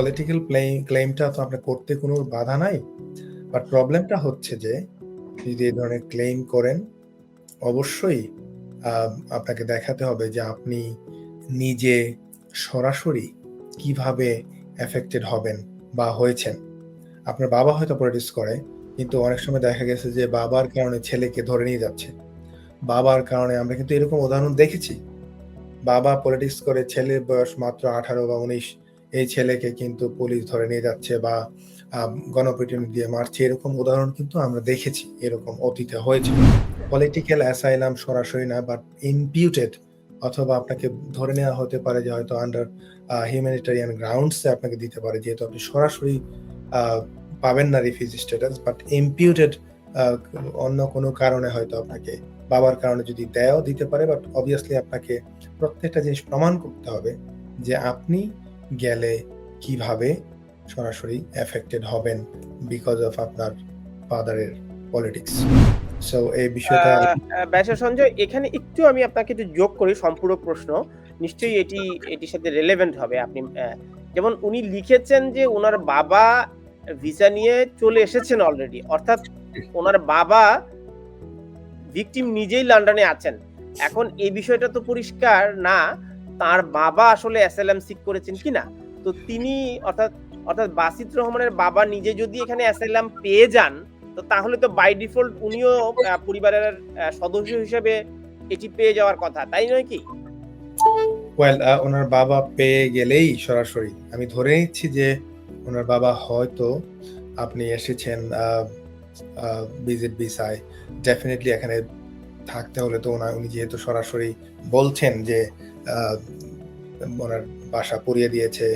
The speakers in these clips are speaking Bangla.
পলিটিক্যাল প্লেইং ক্লেইমটা তো আপনার করতে কোনো বাধা নাই। বাট প্রবলেমটা হচ্ছে যে যদি এই ধরনের ক্লেইম করেন, অবশ্যই আপনাকে দেখাতে হবে যে আপনি নিজে সরাসরি কীভাবে এফেক্টেড হবেন বা হয়েছেন। আপনার বাবা হয়তো পলিটিক্স করে, কিন্তু অনেক সময় দেখা গেছে যে বাবার কারণে ছেলেকে ধরে নিয়ে যাচ্ছে। বাবার কারণে আমরা কিন্তু এরকম উদাহরণ দেখেছি। বাবা পলিটিক্স করে ছেলের বয়স মাত্র ১৮ বা ১৯ এই ছেলেকে কিন্তু পুলিশ ধরে নিয়ে যাচ্ছে বা গণপিটুনি দিয়ে মারছে, এরকম উদাহরণ কিন্তু আমরা দেখেছি। এরকম অতীতে হয়েছে। পলিটিক্যাল অ্যাসাইলাম সরাসরি না বাট ইমপিউটেড অথবা আপনাকে ধরে নেওয়া হতে পারে যে হয়তো আন্ডার হিউম্যানিটেরিয়ান গ্রাউন্ডস আপনাকে দিতে পারে। যেহেতু আপনি সরাসরি পাবেন না রিফিউজি স্ট্যাটাস বাট ইমপিউটেড অন্য কোনো কারণে হয়তো আপনাকে বাবার কারণে যদি দেয়ও দিতে পারে বাট অবভিয়াসলি আপনাকে প্রত্যেকটা জিনিস প্রমাণ করতে হবে যে আপনি গেলে কীভাবে সরাসরি এফেক্টেড হবেন বিকজ অফ আপনার ফাদারের পলিটিক্স। সো এই বিষয়টা ব্যারিস্টার সঞ্জয় এখানে একটু আমি আপনাকে একটু যোগ করি সম্পূরক প্রশ্ন। নিশ্চয়ই এটি এটির সাথে রিলেভেন্ট হবে। আপনি যেমন উনি লিখেছেন যে উনার বাবা ভিসা নিয়ে চলে এসেছেন অলরেডি। অর্থাৎ উনার বাবা ভিকটিম নিজেই লন্ডনে আছেন। এখন এই বিষয়টা তো পরিষ্কার না তার বাবা আসলে অ্যাসাইলাম সিক করেছেন কিনা। তো তিনি অর্থাৎ অর্থাৎ বাসিত রহমানের বাবা নিজে যদি এখানে অ্যাসাইলাম পেয়ে যান, তো তাহলে তো বাই ডিফল্ট উনিও পরিবারের সদস্য হিসেবে এটি পেয়ে যাওয়ার কথা। তাই নয় কি? ওয়েল আ উনার বাবা পেয়ে গেলেই সরাসরি আমি ধরে নিচ্ছি যে উনার বাবা হয়তো আপনি এসেছেন ভিজিট ভিসায় ডেফিনিটলি এখানে থাকতে হলে তো উনা উনি যেহেতু সরাসরি বলছেন যে আ উনার বাসা পুড়িয়ে দিয়েছে,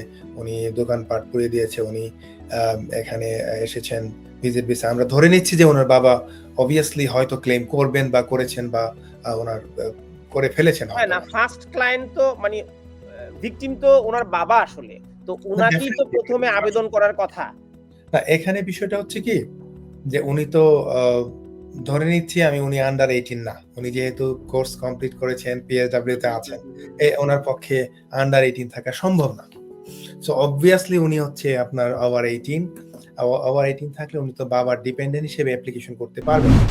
উনি দোকানপাট পুড়িয়ে দিয়েছে, উনি এখানে এসেছেন ভিজিট ভিসা। আমরা ধরে নিচ্ছি যে উনার বাবা অবভিয়াসলি হয়তো ক্লেম করবেন বা করেছেন বা ওনার করে ফেলেছেন হয় না ফার্স্ট ক্লায়েন্ট তো মানে ভিকটিম তো উনার বাবা আসলে। তো উনাকেই তো ডেফিনিটলি ১ম এ আবেদন করার কথা। না এখানে বিষয়টা হচ্ছে কি যে উনি তো আ ধরে নিচ্ছি আমি উনি আন্ডার 18 না। উনি যেহেতু কোর্স কমপ্লিট করেছেন, পিএসডাব্লিউ তে আছেন। এ ওনার পক্ষে আন্ডার 18 থাকা সম্ভব না। সো অবভিয়াসলি উনি হচ্ছে আপনার ওভার 18 ও ওভার 18 থাকলে উনি তো বাবার ডিপেন্ডেন্ট হিসেবে অ্যাপ্লিকেশন করতে পারবেন না।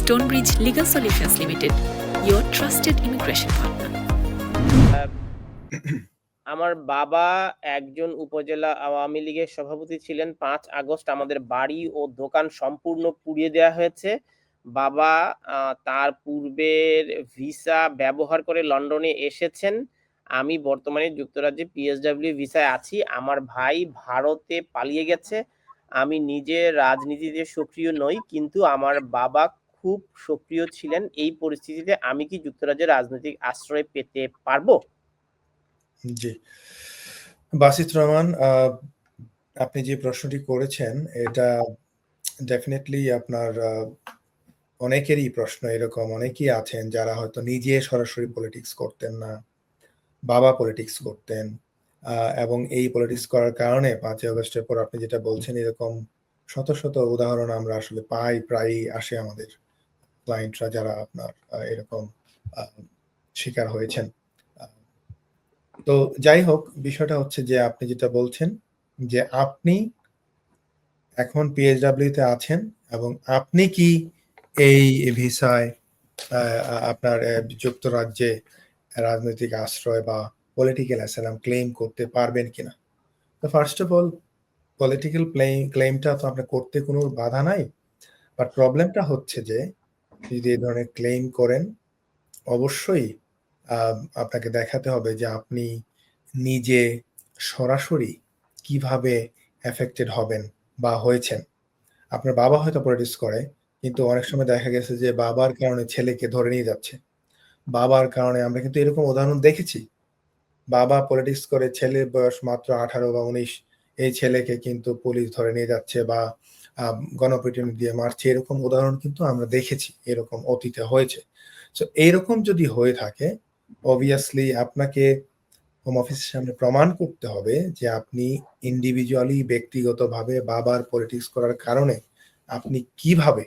Stonebridge Legal Solutions Limited, your trusted immigration partner. আ আমার বাবা একজন উপজেলা আওয়ামী লীগের সভাপতি ছিলেন। পাঁচ আগস্ট আমাদের বাড়ি ও দোকান সম্পূর্ণ পুড়িয়ে দেওয়া হয়েছে। বাবা তার পূর্বের ভিসা ব্যবহার করে লন্ডনে এসেছেন। আমি বর্তমানে যুক্তরাজ্যে পিএসডব্লিউ ভিসায় আছি। আমার ভাই ভারতে পালিয়ে গেছে। আমি নিজে রাজনীতিতে সক্রিয় নই। কিন্তু আমার বাবা খুব সক্রিয় ছিলেন। এই পরিস্থিতিতে আমি কি যুক্তরাজ্যে রাজনৈতিক আশ্রয় পেতে পারব? জি। বাসিত রহমান আপনি যে প্রশ্নটি করেছেন এটা ডেফিনেটলি আপনার অনেকেরই প্রশ্ন এরকম অনেকেই আছেন যারা হয়তো নিজে সরাসরি পলিটিক্স করতেন না। বাবা পলিটিক্স করতেন। এবং এই পলিটিক্স করার কারণে পাঁচই অগস্টের পর আপনি যেটা বলছেন এরকম শত, শত উদাহরণ আমরা আসলে পাই, প্রায়ই আসে আমাদের ক্লায়েন্টরা যারা আপনার এরকম শিকার হয়েছেন। তো যাই হোক বিষয়টা হচ্ছে যে আপনি যেটা বলছেন যে আপনি এখন পিএসডব্লিউ তে আছেন এবং আপনি কি এই ভিসায় আপনার যুক্তরাজ্যে রাজনৈতিক আশ্রয় বা পলিটিক্যাল অ্যাসাইলাম ক্লেইম করতে পারবেন কিনা? তো first of all political playing ক্লেইমটা তো আপনার করতে কোনো বাধা নাই। বাট প্রবলেমটা হচ্ছে যে যদি এই ধরনের ক্লেইম করেন, অবশ্যই আপনাকে দেখাতে হবে যে আপনি নিজে সরাসরি কীভাবে এফেক্টেড হবেন বা হয়েছেন। আপনার বাবা হয়তো পলিটিক্স করে, কিন্তু অনেক সময় দেখা গেছে যে বাবার কারণে ছেলেকে ধরে নিয়ে যাচ্ছে। বাবার কারণে আমরা কিন্তু এরকম উদাহরণ দেখেছি। বাবা পলিটিক্স করে ছেলের বয়স মাত্র ১৮ বা ১৯ এই ছেলেকে কিন্তু পুলিশ ধরে নিয়ে যাচ্ছে বা গণপিটুনি দিয়ে মারছে এরকম উদাহরণ কিন্তু আমরা দেখেছি। এরকম অতীতে হয়েছে। সো এইরকম যদি হয়ে থাকে অবভিয়াসলি আপনাকে হোম অফিসের সামনে প্রমাণ করতে হবে যে আপনি ইন্ডিভিজুয়ালি ব্যক্তিগতভাবে বাবার পলিটিক্স করার কারণে আপনি কীভাবে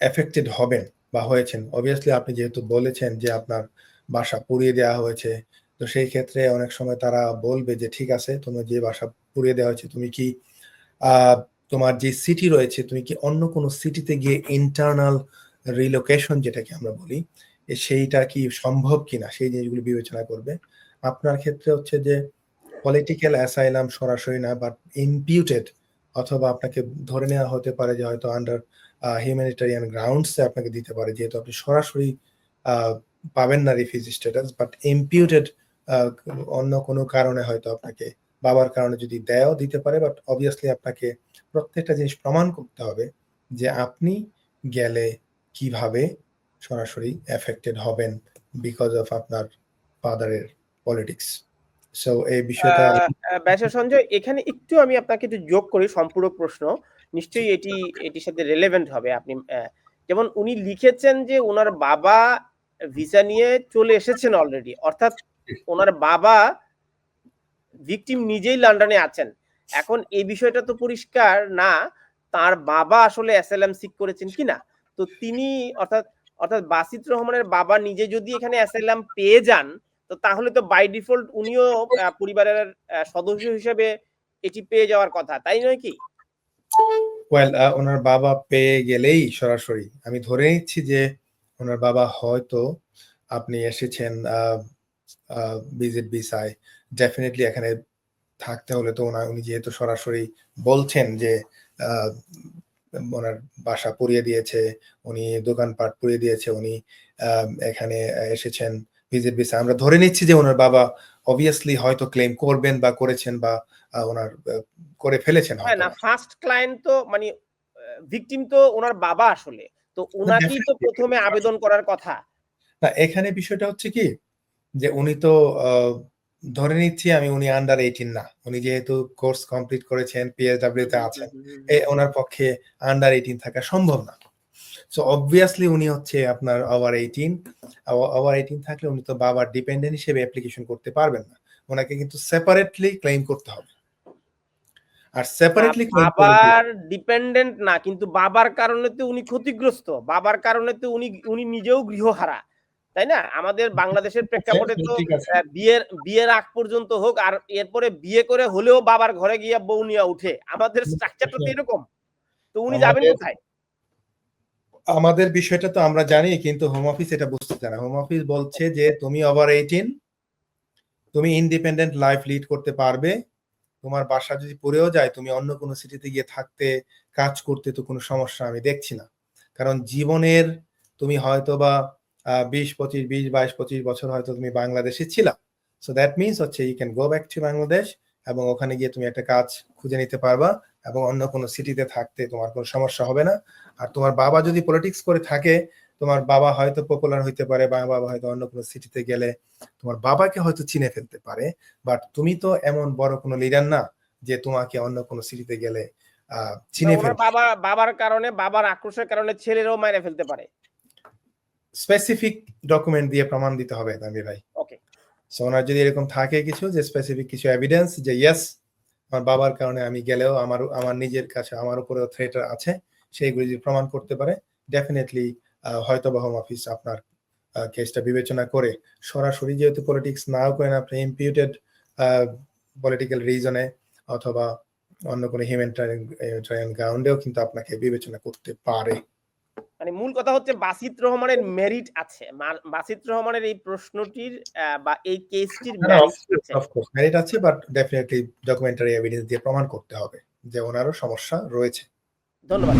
এফেক্টেড হবেন বা হয়েছেন। অবভিয়াসলি আপনি যেহেতু বলেছেন যে আপনার বাসা পুড়িয়ে দেওয়া হয়েছে, তো সেই ক্ষেত্রে অনেক সময় তারা বলবে যে ঠিক আছে তোমার যে বাসা পুড়িয়ে দেওয়া হয়েছে তুমি কি তোমার যে সিটি রয়েছে তুমি কি অন্য কোনো সিটিতে গিয়ে ইন্টারনাল রিলোকেশন যেটাকে আমরা বলি সেইটা কি সম্ভব কিনা, সেই জিনিসগুলো বিবেচনা করবে। আপনার ক্ষেত্রে হচ্ছে যে পলিটিক্যাল অ্যাসাইলাম সরাসরি না বাট ইমপিউটেড অথবা আপনাকে ধরে নেওয়া হতে পারে যে, হয়তো আন্ডার হিউম্যানিটারিয়ান গ্রাউন্ডস আপনাকে দিতে পারে, যেহেতু আপনি সরাসরি পাবেন না রিফিউজি স্ট্যাটাস বাট ইমপিউটেড অন্য কোনো কারণে হয়তো আপনাকে বাবার কারণে যদি দেয়ও দিতে পারে বাট অবভিয়াসলি আপনাকে প্রত্যেকটা জিনিস প্রমাণ করতে হবে যে, আপনি গেলে কীভাবে সরাসরি এফেক্টেড হবেন বিকজ অফ আপনার ফাদারের পলিটিক্স সো এই বিষয়টা ব্যাসা সঞ্জয় এখানে একটু আমি আপনাকে একটু যোগ করি সম্পূরক প্রশ্ন। নিশ্চয়ই এটি এটির সাথে রেলেভেন্ট হবে। আপনি যেমন উনি লিখেছেন যে ওনার বাবা ভিসা নিয়ে চলে এসেছেন অলরেডি অর্থাৎ ওনার বাবা ভিকটিম নিজেই লন্ডনে আছেন। এখন এই বিষয়টা তো পরিষ্কার না তার বাবা আসলে অ্যাসাইলাম সিক করেছেন কিনা? তো তিনি অর্থাৎ অর্থাৎ বাসিত রহমানের বাবা নিজে যদি এখানে অ্যাসাইলাম পেয়ে যান, তো তাহলে তো বাই ডিফল্ট উনিও পরিবারের সদস্য হিসেবে এটি পেয়ে যাওয়ার কথা, তাই নয় কি? ওয়েল ওনার বাবা পেয়ে গেলেই সরাসরি। আমি ধরে নিচ্ছি যে ওনার বাবা হয়তো আপনি এসেছেন ভিজিট ভিসায় ডেফিনেটলি এখানে থাকতে হলে তো ওনার উনি যেহেতু সরাসরি বলছেন যে ওনার বাসা পুড়িয়ে দিয়েছে উনি দোকানপাট পুড়িয়ে দিয়েছে উনি এখানে এসেছেন ভিজিট ভিসা আমরা ধরে নিচ্ছি যে ওনার বাবা অবভিয়াসলি হয়তো ক্লেম করবেন বা করেছেন বা ওনার করে ফেলেছেন হয় না ফার্স্ট ক্লায়েন্ট তো মানে ভিকটিম তো ওনার বাবা আসলে। তো ওনাকেই তো প্রথমে আবেদন করার কথা। না এখানে বিষয়টা হচ্ছে কি যে উনি তো আহ, ধরে নিচ্ছি আমি উনি আন্ডার এইটিন না। উনি যেহেতু কোর্স কমপ্লিট করেছেন পিএসডাব্লিউ তে আছেন ওনার পক্ষে আন্ডার এইটিন থাকা সম্ভব না। সো অবভিয়াসলি উনি হচ্ছে আপনার ওভার এইটিন ওভার এইটিন থাকলে উনি তো বাবার ডিপেন্ডেন্ট হিসেবে অ্যাপ্লিকেশন করতে পারবেন না। ওনাকে কিন্তু সেপারেটলি ক্লেম করতে হবে। আর সেপারেটলি বাবার ডিপেন্ডেন্ট না কিন্তু বাবার কারণে তো উনি ক্ষতিগ্রস্ত। বাবার কারণে তো উনি উনি নিজেও গৃহহারা। তাই না? আমাদের বাংলাদেশের প্রেক্ষাপটে তো ঠিক আছে। আহ, বিয়ের বিয়ের আগ পর্যন্ত হোক আর এরপরে বিয়ে করে হলেও বাবার ঘরে গিয়ে বউ নিয়ে উঠে। আমাদের স্ট্রাকচারটা তো এরকম। তো উনি যাবেন কোথায়? আমাদের বিষয়টা তো আমরা জানি কিন্তু হোম অফিস এটা বুঝতে চায় না। হোম অফিস বলছে যে তুমি ওভার এইটিন তুমি ইন্ডিপেন্ডেন্ট লাইফ লিড করতে পারবে। তোমার বাসা যদি পড়েও যায় তুমি অন্য কোনো সিটিতে গিয়ে থাকতে কাজ করতে তো কোনো সমস্যা আমি দেখছি না। কারণ জীবনের তুমি হয়তো বা বিশ পঁচিশ বিশ বাইশ পঁচিশ বছর হয়তো তুমি বাংলাদেশে ছিলা। সো দ্যাট মিনস হচ্ছে you can go back to Bangladesh এবং ওখানে গিয়ে তুমি একটা কাজ খুঁজে নিতে পারবা এবং অন্য কোনো সিটিতে থাকতে তোমার কোনো সমস্যা হবে না। আর তোমার বাবা যদি পলিটিক্স করে থাকে তোমার বাবা হয়তো পপুলার হইতে পারে বা বাবা হয়তো অন্য কোনো সিটিতে গেলে তোমার বাবাকে হয়তো চিনে ফেলতে পারে। বাট তুমি তো এমন বড় কোনো লিডার না যে তোমাকে অন্য কোনো সিটিতে গেলে আহ, চিনে ফেলবে। বাবা বাবার কারণে বাবার আক্রোশের কারণে ছেলেরাও মাইরে ফেলতে পারে। স্পেসিফিক ডকুমেন্ট দিয়ে প্রমাণ দিতে হবে তানভীর ভাই। ওকে সো ওনার যদি এরকম থাকে কিছু যে স্পেসিফিক কিছু এভিডেন্স যে ইয়েস আমার বাবার কারণে আমি গেলেও আমার আমার নিজের কাছে আমার উপরেও থ্রেট আছে সেইগুলি যদি প্রমাণ করতে পারে ডেফিনেটলি হয়তো বা হোম অফিস আপনার কেসটা বিবেচনা করে সরাসরি যেহেতু পলিটিক্স নাও করেন আপনি ইম্পিউটেড পলিটিক্যাল রিজনে অথবা অন্য কোনো হিউম্যানিটারিয়ান গ্রাউন্ডেও কিন্তু আপনাকে বিবেচনা করতে পারে। মানে মূল কথা হচ্ছে বাসিত রহমানের মেরিট আছে। বাসিত রহমানের এই প্রশ্নটির বা এই কেসটির মেরিট মেরিট আছে বাট ডেফিনেটলি ডকুমেন্টারি এভিডেন্স দিয়ে প্রমাণ করতে হবে যে ওনারও সমস্যা রয়েছে। ধন্যবাদ।